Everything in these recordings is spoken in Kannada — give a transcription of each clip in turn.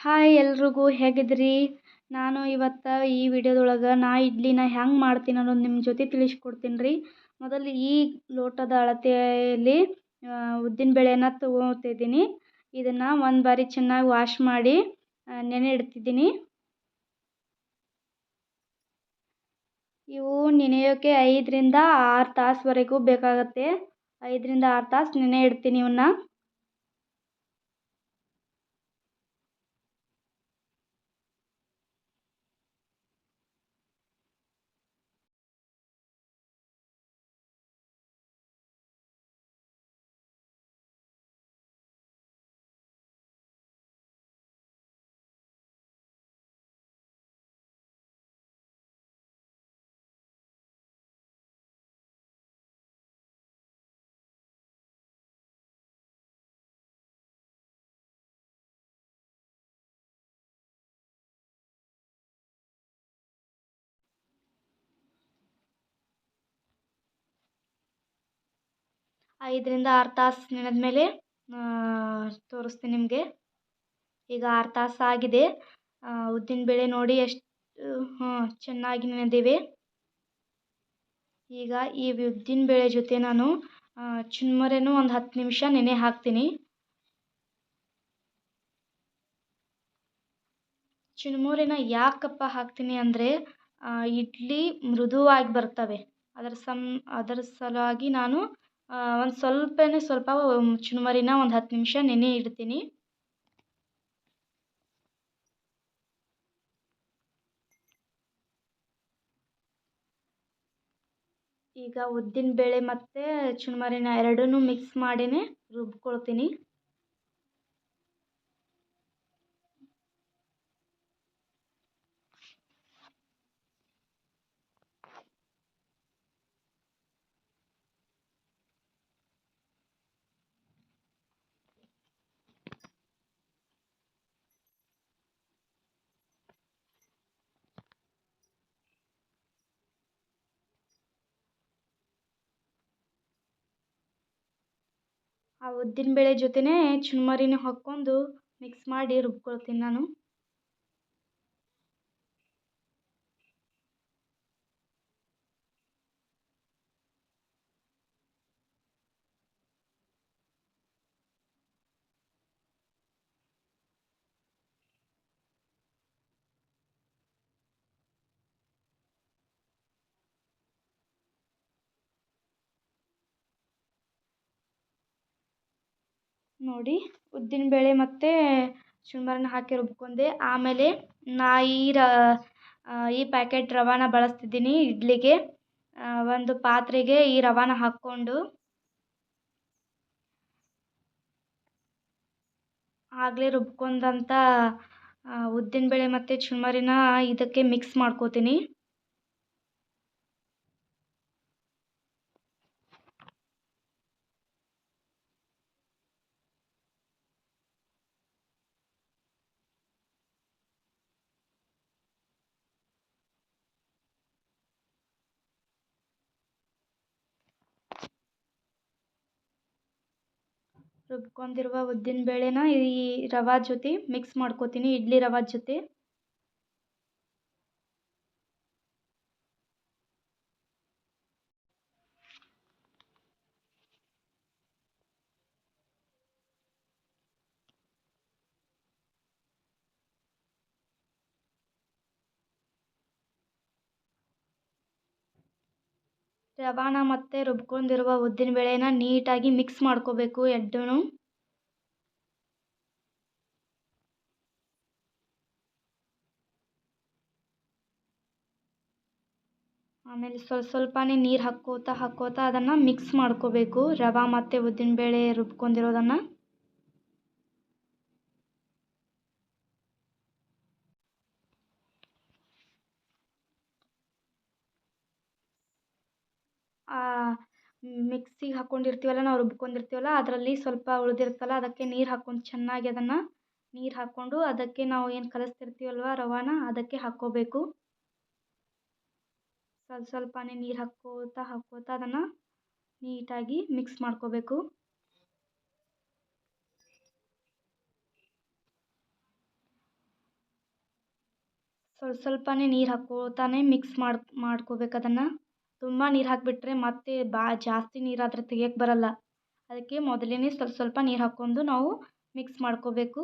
ಹಾಯ್ ಎಲ್ರಿಗೂ, ಹೇಗಿದ್ರಿ? ನಾನು ಇವತ್ತು ಈ ವಿಡಿಯೋದೊಳಗೆ ನಾ ಇಡ್ಲಿನ ಹೆಂಗೆ ಮಾಡ್ತೀನಿ ಅನ್ನೋದು ನಿಮ್ಮ ಜೊತೆ ತಿಳಿಸ್ಕೊಡ್ತೀನಿ ರೀ ಮೊದಲು ಈ ಲೋಟದ ಅಳತೆಯಲ್ಲಿ ಉದ್ದಿನ ಬೇಳೆನ ತೊಗೋತಿದ್ದೀನಿ. ಇದನ್ನು ಒಂದು ಬಾರಿ ಚೆನ್ನಾಗಿ ವಾಶ್ ಮಾಡಿ ನೆನೆ ಇಡ್ತಿದ್ದೀನಿ. ಇವು ನೆನೆಯೋಕ್ಕೆ ಐದರಿಂದ ಆರು ತಾಸುವರೆಗೂ ಬೇಕಾಗುತ್ತೆ. ಐದರಿಂದ ಆರು ತಾಸು ನೆನೆ ಇಡ್ತೀನಿ ಇವನ್ನ ಐದರಿಂದ ಆರು ತಾಸು ನೆನೆದ ಮೇಲೆ ತೋರಿಸ್ತೀನಿ ನಿಮಗೆ. ಈಗ ಆರು ತಾಸು ಆಗಿದೆ. ಉದ್ದಿನಬೇಳೆ ನೋಡಿ ಎಷ್ಟು, ಹಾಂ, ಚೆನ್ನಾಗಿ ನೆನೆದಿವೆ. ಈಗ ಈ ಉದ್ದಿನಬೇಳೆ ಜೊತೆ ನಾನು ಚುರ್ಮುರಿನೂ ಒಂದು ಹತ್ತು ನಿಮಿಷ ನೆನೆ ಹಾಕ್ತೀನಿ. ಚುರುಮುರಿನ ಯಾಕಪ್ಪ ಹಾಕ್ತೀನಿ ಅಂದರೆ ಇಡ್ಲಿ ಮೃದುವಾಗಿ ಬರ್ತವೆ. ಅದರ ಸಮ್, ಅದರ ಸಲುವಾಗಿ ನಾನು ಒಂದು ಸ್ವಲ್ಪನೇ ಸ್ವಲ್ಪ ಚುರುಮರಿನ ಒಂದು ಹತ್ತು ನಿಮಿಷ ನೆನೆ ಇಡ್ತೀನಿ. ಈಗ ಉದ್ದಿನಬೇಳೆ ಮತ್ತು ಚುರುಮರಿನ ಎರಡನ್ನೂ ಮಿಕ್ಸ್ ಮಾಡಿನೇ ರುಬ್ಕೊಳ್ತೀನಿ. ಆ ಉದ್ದಿನಬೇಳೆ ಜೊತೆನೇ ಚುರುಮುರಿನೂ ಹಾಕ್ಕೊಂಡು ಮಿಕ್ಸ್ ಮಾಡಿ ರುಬ್ಕೊಳ್ತೀನಿ ನಾನು. ನೋಡಿ ಉದ್ದಿನಬೇಳೆ ಮತ್ತು ಚುರುಮುರಿನ ಹಾಕಿ ರುಬ್ಕೊಂಡೆ. ಆಮೇಲೆ ನಾ ಈ ರ ಈ ಪ್ಯಾಕೆಟ್ ರವಾನ ಬಳಸ್ತಿದ್ದೀನಿ ಇಡ್ಲಿಗೆ. ಒಂದು ಪಾತ್ರೆಗೆ ಈ ರವಾನ ಹಾಕ್ಕೊಂಡು. ಆಗಲೇ ರುಬ್ಕೊಂಡಂಥ ಉದ್ದಿನಬೇಳೆ ಮತ್ತು ಚುರುಮುರಿನ ಇದಕ್ಕೆ ಮಿಕ್ಸ್ ಮಾಡ್ಕೋತೀನಿ. ರುಬ್ಕೊಂಡಿರುವ ಉದ್ದಿನಬೇಳೆನ ಈ ರವೆ ಜೊತೆ ಮಿಕ್ಸ್ ಮಾಡ್ಕೊತೀನಿ ಇಡ್ಲಿ ರವೆ ಜೊತೆ. ರವಾನ ಮತ್ತು ರುಬ್ಕೊಂಡಿರುವ ಉದ್ದಿನಬೇಳೆನ ನೀಟಾಗಿ ಮಿಕ್ಸ್ ಮಾಡ್ಕೋಬೇಕು ಎರಡೂ ಆಮೇಲೆ ಸ್ವಲ್ಪ ಸ್ವಲ್ಪನೇ ನೀರು ಹಾಕ್ಕೋತಾ ಹಾಕ್ಕೋತಾ ಅದನ್ನು ಮಿಕ್ಸ್ ಮಾಡ್ಕೋಬೇಕು. ರವೆ ಮತ್ತು ಉದ್ದಿನಬೇಳೆ ರುಬ್ಕೊಂಡಿರೋದನ್ನು. ಮಿಕ್ಸಿಗೆ ಹಾಕ್ಕೊಂಡಿರ್ತೀವಲ್ಲ ನಾವು ರುಬ್ಕೊಂಡಿರ್ತೀವಲ್ಲ ಅದರಲ್ಲಿ ಸ್ವಲ್ಪ ಉಳಿದಿರುತ್ತಲ್ಲ ಅದಕ್ಕೆ ನೀರು ಹಾಕ್ಕೊಂಡು ಚೆನ್ನಾಗಿ ಅದನ್ನು ನೀರು ಹಾಕ್ಕೊಂಡು ಅದಕ್ಕೆ ನಾವು ಏನು ಕಲಸ್ತಿರ್ತೀವಲ್ವ ರವಾನ, ಅದಕ್ಕೆ ಹಾಕ್ಕೋಬೇಕು. ಸ್ವಲ್ಪ ಸ್ವಲ್ಪನೇ ನೀರು ಹಾಕ್ಕೋತಾ ಹಾಕ್ಕೋತಾ ಅದನ್ನು ನೀಟಾಗಿ ಮಿಕ್ಸ್ ಮಾಡ್ಕೋಬೇಕು. ಸ್ವಲ್ಪ ಸ್ವಲ್ಪನೇ ನೀರು ಹಾಕ್ಕೋತಾನೆ ಮಿಕ್ಸ್ ಮಾಡಿ, ಮಾಡ್ಕೋಬೇಕು ಅದನ್ನು. ತುಂಬ ನೀರು ಹಾಕಿಬಿಟ್ರೆ ಮತ್ತೆ ಬಾ, ಜಾಸ್ತಿ ನೀರಾದರೆ ತೆಗಿಯಕ್ಕೆ ಬರಲ್ಲ. ಅದಕ್ಕೆ ಮೊದಲೇ ಸ್ವಲ್ಪ ಸ್ವಲ್ಪ ನೀರು ಹಾಕ್ಕೊಂಡು ನಾವು ಮಿಕ್ಸ್ ಮಾಡ್ಕೋಬೇಕು.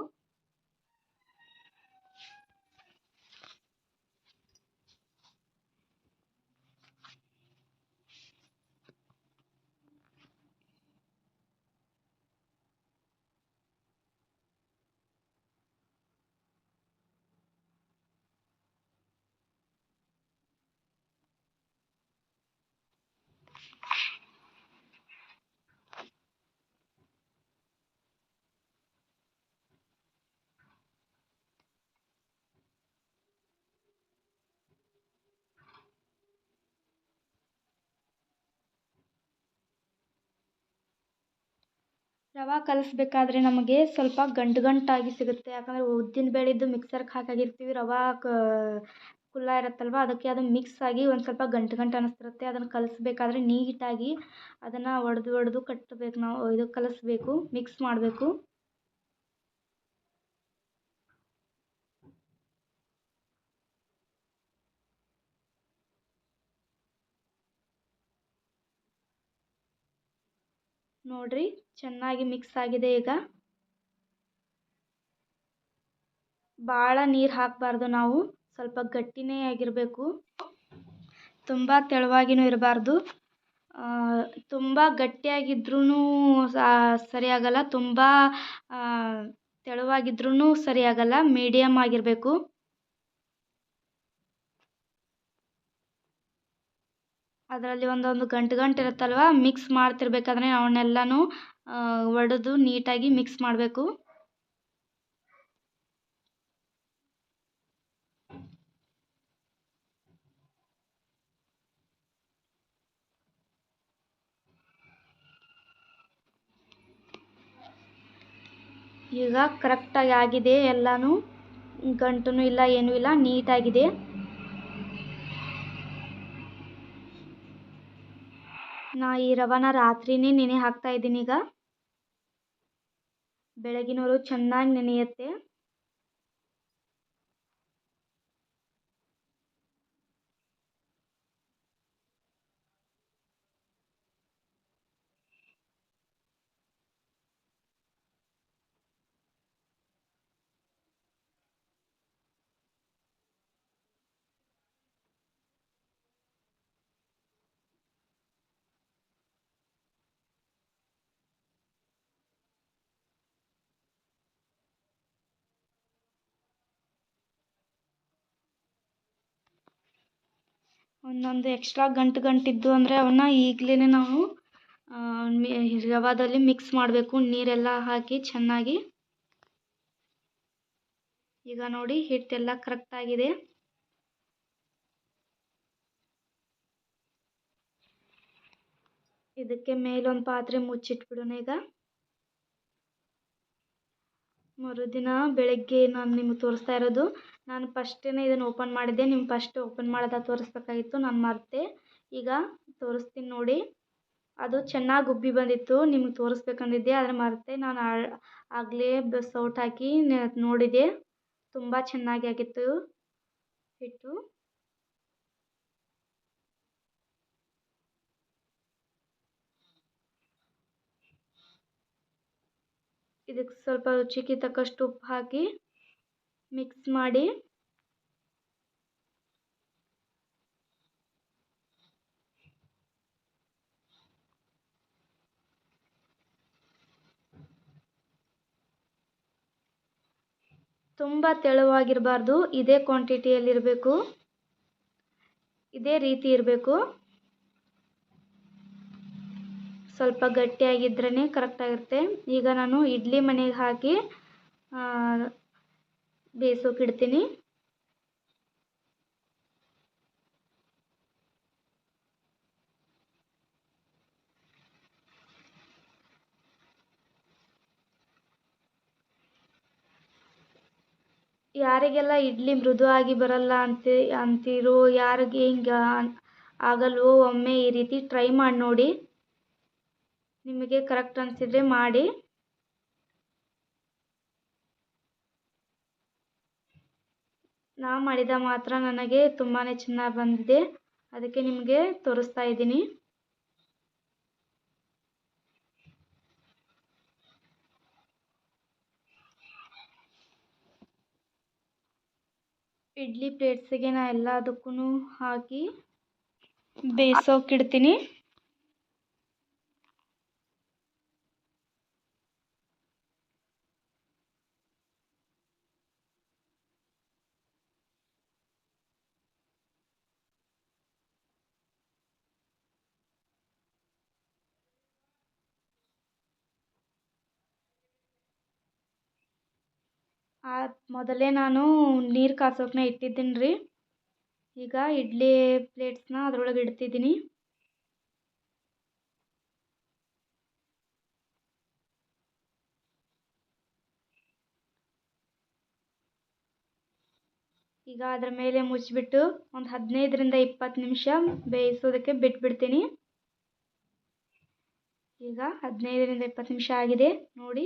ರವೆ ಕಲಸಬೇಕಾದ್ರೆ ನಮಗೆ ಸ್ವಲ್ಪ ಗಂಟು ಗಂಟಾಗಿ ಸಿಗುತ್ತೆ. ಯಾಕಂದರೆ ಉದ್ದಿನ ಬೇಳೆದು ಮಿಕ್ಸರ್ಗೆ ಹಾಕಾಗಿರ್ತೀವಿ. ರವೆ ಕುಲ್ಲ ಇರುತ್ತಲ್ವ? ಅದಕ್ಕೆ ಅದು ಮಿಕ್ಸ್ ಆಗಿ ಒಂದು ಸ್ವಲ್ಪ ಗಂಟು ಗಂಟು ಅನ್ನಿಸ್ತಿರುತ್ತೆ ಅದನ್ನು ಕಲಸಬೇಕಾದ್ರೆ ನೀಟಾಗಿ ಅದನ್ನು ಒಡೆದು ಒಡೆದು ಕಟ್ಟಬೇಕು ನಾವು. ಇದು ಕಲಸಬೇಕು ಮಿಕ್ಸ್ ಮಾಡಬೇಕು. ನೋಡಿರಿ, ಚೆನ್ನಾಗಿ ಮಿಕ್ಸ್ ಆಗಿದೆ ಈಗ. ಭಾಳ ನೀರು ಹಾಕಬಾರ್ದು ನಾವು, ಸ್ವಲ್ಪ ಗಟ್ಟಿನೇ ಆಗಿರಬೇಕು. ತುಂಬ ತೆಳುವಾಗಿನೂ ಇರಬಾರ್ದು. ತುಂಬ ಗಟ್ಟಿಯಾಗಿದ್ರೂ ಸರಿಯಾಗಲ್ಲ, ತುಂಬ ತೆಳುವಾಗಿದ್ರೂ ಸರಿಯಾಗಲ್ಲ ಮೀಡಿಯಮ್ ಆಗಿರಬೇಕು. ಅದರಲ್ಲಿ ಒಂದೊಂದು ಗಂಟು ಗಂಟು ಇರುತ್ತಲ್ವ ಮಿಕ್ಸ್ ಮಾಡ್ತಿರ್ಬೇಕಾದ್ರೆ ಅವನ್ನೆಲ್ಲನೂ ಒಡೆದು ನೀಟಾಗಿ ಮಿಕ್ಸ್ ಮಾಡಬೇಕು. ಈಗ ಕರೆಕ್ಟಾಗಿ ಆಗಿದೆ, ಎಲ್ಲನೂ. ಗಂಟು ಇಲ್ಲ, ಏನೂ ಇಲ್ಲ, ನೀಟಾಗಿದೆ. ನಾ ಈ ರವಾನ ರಾತ್ರಿನೇ ನೆನೆ ಹಾಕ್ತಾ ಇದ್ದೀನಿ ಈಗ. ಬೆಳಗಿನವರೆಗೂ ಚೆನ್ನಾಗಿ ನೆನೆಯುತ್ತೆ. ಒಂದೊಂದು ಎಕ್ಸ್ಟ್ರಾ ಗಂಟು ಗಂಟಿದ್ದು ಅಂದರೆ ಅವನ್ನ ಈಗಲೇ ನಾವು ರವಾದಲ್ಲಿ ಮಿಕ್ಸ್ ಮಾಡಬೇಕು. ನೀರೆಲ್ಲ ಹಾಕಿ ಚೆನ್ನಾಗಿ. ಈಗ ನೋಡಿ ಹಿಟ್ಟೆಲ್ಲ ಕರೆಕ್ಟಾಗಿದೆ ಇದಕ್ಕೆ ಮೇಲೊಂದು ಪಾತ್ರೆ ಮುಚ್ಚಿಟ್ಬಿಡೋಣ ಈಗ. ಮರುದಿನ ಬೆಳಗ್ಗೆ ನಾನು ನಿಮ್ಗೆ ತೋರಿಸ್ತಾ ಇರೋದು ನಾನು ಫಸ್ಟೇ ಇದನ್ನು ಓಪನ್ ಮಾಡಿದ್ದೆ. ನಿಮ್ಗೆ ಫಸ್ಟ್ ಓಪನ್ ಮಾಡೋದ ತೋರಿಸ್ಬೇಕಾಗಿತ್ತು. ನಾನು ಮರೆತೆ. ಈಗ ತೋರಿಸ್ತೀನಿ ನೋಡಿ. ಅದು ಚೆನ್ನಾಗಿ ಉಬ್ಬಿ ಬಂದಿತ್ತು. ನಿಮ್ಗೆ ತೋರಿಸ್ಬೇಕಂದಿದ್ದೆ, ಆದರೆ ಮರೆತೆ. ನಾನು ಆಗಲೇ ಸೌಟ್ ಹಾಕಿ ನೋಡಿದೆ. ತುಂಬ ಚೆನ್ನಾಗಿ ಆಗಿತ್ತು. ಹಿಟ್ಟು ಇದಕ್ಕೆ ಸ್ವಲ್ಪ ರುಚಿಗೆ ತಕ್ಕಷ್ಟು ಉಪ್ಪು ಹಾಕಿ ಮಿಕ್ಸ್ ಮಾಡಿ. ತುಂಬ ತೆಳುವಾಗಿರಬಾರ್ದು, ಇದೇ ಕ್ವಾಂಟಿಟಿಯಲ್ಲಿರಬೇಕು ಇದೇ ರೀತಿ ಇರಬೇಕು. ಸ್ವಲ್ಪ ಗಟ್ಟಿಯಾಗಿದ್ರೇ ಕರೆಕ್ಟಾಗಿರುತ್ತೆ ಈಗ ನಾನು ಇಡ್ಲಿ ಮನೆಗೆ ಹಾಕಿ ಬೇಯಿಸೋಕೆ ಇಡ್ತೀನಿ. ಯಾರಿಗೆಲ್ಲ ಇಡ್ಲಿ ಮೃದುವಾಗಿ ಬರಲ್ಲ ಅಂತ, ಅಂತೀರೋ, ಯಾರಿಗೆ ಹಿಂಗೆ ಆಗಲ್ವೋ, ಒಮ್ಮೆ ಈ ರೀತಿ ಟ್ರೈ ಮಾಡಿ ನೋಡಿ. ನಿಮಗೆ ಕರೆಕ್ಟ್ ಅನಿಸಿದರೆ ಮಾಡಿ. ನಾ ಮಾಡಿದ ಮಾತ್ರ ನನಗೆ ತುಂಬಾ ಚೆನ್ನಾಗಿ ಬಂದಿದೆ. ಅದಕ್ಕೆ ನಿಮಗೆ ತೋರಿಸ್ತಾ ಇದ್ದೀನಿ. ಇಡ್ಲಿ ಪ್ಲೇಟ್ಸಿಗೆ ನಾ ಎಲ್ಲದಕ್ಕೂ ಹಾಕಿ ಬೇಯಿಸೋಕಿಡ್ತೀನಿ ಆ ಮೊದಲೇ ನಾನು ನೀರು ಕಾಸೋಕ್ನ ಇಟ್ಟಿದ್ದೀನಿ ರೀ ಈಗ ಇಡ್ಲಿ ಪ್ಲೇಟ್ಸ್ನ ಅದ್ರೊಳಗೆ ಇಡ್ತಿದ್ದೀನಿ. ಈಗ ಅದ್ರ ಮೇಲೆ ಮುಚ್ಚಿಬಿಟ್ಟು ಒಂದು ಹದಿನೈದರಿಂದ ಇಪ್ಪತ್ತು ನಿಮಿಷ ಬೇಯಿಸೋದಕ್ಕೆ ಬಿಟ್ಬಿಡ್ತೀನಿ. ಈಗ ಹದಿನೈದರಿಂದ ಇಪ್ಪತ್ತು ನಿಮಿಷ ಆಗಿದೆ. ನೋಡಿ,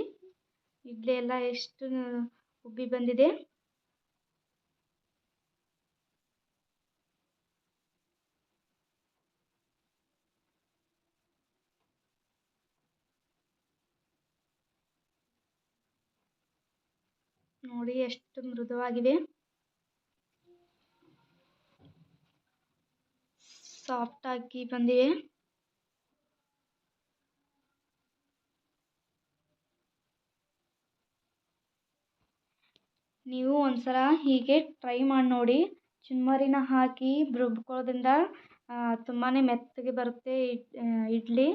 ಇಡ್ಲಿ ಎಲ್ಲ ಎಷ್ಟು ಉಬ್ಬಿ ಬಂದಿದೆ. ನೋಡಿ ಎಷ್ಟು ಮೃದುವಾಗಿದೆ ಸಾಫ್ಟಾಗಿ ಬಂದಿವೆ. ನೀವು ಒಂದ್ಸಲ ಹೀಗೆ ಟ್ರೈ ಮಾಡಿ ನೋಡಿ. ಚುರ್ಮರಿನ ಹಾಕಿ ರುಬ್ಕೊಳ್ಳೋದ್ರಿಂದ ತುಂಬಾ ಮೆತ್ತಗೆ ಬರುತ್ತೆ ಇಡ್ಲಿ.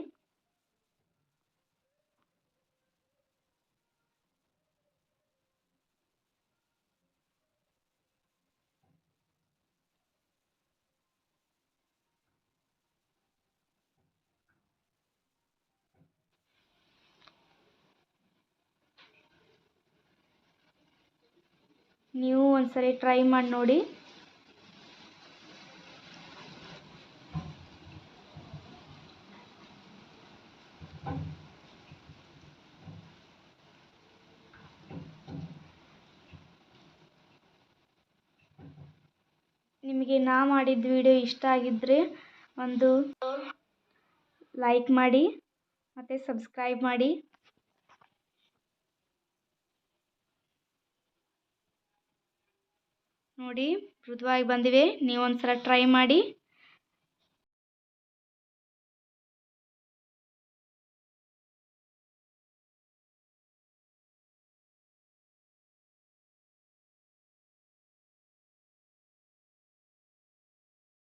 ನೀವು ಒಂದ್ಸರಿ ಟ್ರೈ ಮಾಡಿ ನೋಡಿ. ನಿಮಗೆ ನಾ ಮಾಡಿದ ವಿಡಿಯೋ ಇಷ್ಟ ಆಗಿದ್ರೆ ಒಂದು ಲೈಕ್ ಮಾಡಿ, ಮತ್ತು ಸಬ್ಸ್ಕ್ರೈಬ್ ಮಾಡಿ. ನೋಡಿ ಮೃದುವಾಗಿ ಬಂದಿವೆ. ನೀವು ಒಂದ್ಸಲ ಟ್ರೈ ಮಾಡಿ.